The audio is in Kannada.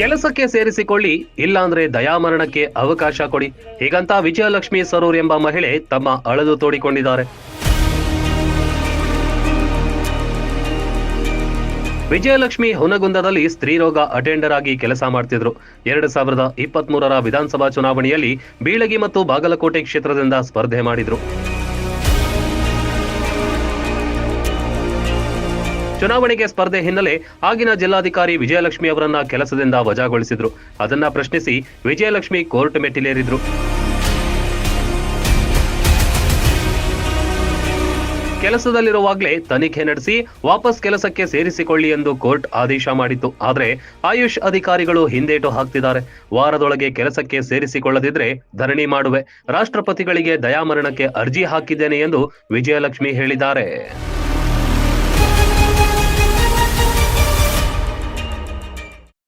ಕೆಲಸಕ್ಕೆ ಸೇರಿಸಿಕೊಳ್ಳಿ, ಇಲ್ಲಾಂದ್ರೆ ದಯಾಮರಣಕ್ಕೆ ಅವಕಾಶ ಕೊಡಿ. ಹೀಗಂತ ವಿಜಯಲಕ್ಷ್ಮಿ ಸರೂರ್ ಎಂಬ ಮಹಿಳೆ ತಮ್ಮ ಅಳದು ತೋಡಿಕೊಂಡಿದ್ದಾರೆ. ವಿಜಯಲಕ್ಷ್ಮಿ ಹುನಗುಂದದಲ್ಲಿ ಸ್ತ್ರೀರೋಗ ಅಟೆಂಡರ್ ಆಗಿ ಕೆಲಸ ಮಾಡ್ತಿದ್ರು. ಎರಡು ಸಾವಿರದ ಇಪ್ಪತ್ತ್ ವಿಧಾನಸಭಾ ಚುನಾವಣೆಯಲ್ಲಿ ಬೀಳಗಿ ಮತ್ತು ಬಾಗಲಕೋಟೆ ಕ್ಷೇತ್ರದಿಂದ ಸ್ಪರ್ಧೆ ಮಾಡಿದ್ರು. ಚುನಾವಣೆಗೆ ಸ್ಪರ್ಧೆ ಹಿನ್ನೆಲೆ ಆಗಿನ ಜಿಲ್ಲಾಧಿಕಾರಿ ವಿಜಯಲಕ್ಷ್ಮಿ ಅವರನ್ನ ಕೆಲಸದಿಂದ ವಜಾಗೊಳಿಸಿದ್ರು. ಅದನ್ನ ಪ್ರಶ್ನಿಸಿ ವಿಜಯಲಕ್ಷ್ಮಿ ಕೋರ್ಟ್ ಮೆಟ್ಟಿಲೇರಿದ್ರು. ಕೆಲಸದಲ್ಲಿರುವಾಗಲೇ ತನಿಖೆ ನಡೆಸಿ ವಾಪಸ್ ಕೆಲಸಕ್ಕೆ ಸೇರಿಸಿಕೊಳ್ಳಿ ಎಂದು ಕೋರ್ಟ್ ಆದೇಶ ಮಾಡಿತ್ತು. ಆದರೆ ಆಯುಷ್ ಅಧಿಕಾರಿಗಳು ಹಿಂದೇಟು ಹಾಕ್ತಿದ್ದಾರೆ. ವಾರದೊಳಗೆ ಕೆಲಸಕ್ಕೆ ಸೇರಿಸಿಕೊಳ್ಳದಿದ್ರೆ ಧರಣಿ ಮಾಡುವೆ. ರಾಷ್ಟ್ರಪತಿಗಳಿಗೆ ದಯಾಮರಣಕ್ಕೆ ಅರ್ಜಿ ಹಾಕಿದ್ದೇನೆ ಎಂದು ವಿಜಯಲಕ್ಷ್ಮಿ ಹೇಳಿದ್ದಾರೆ.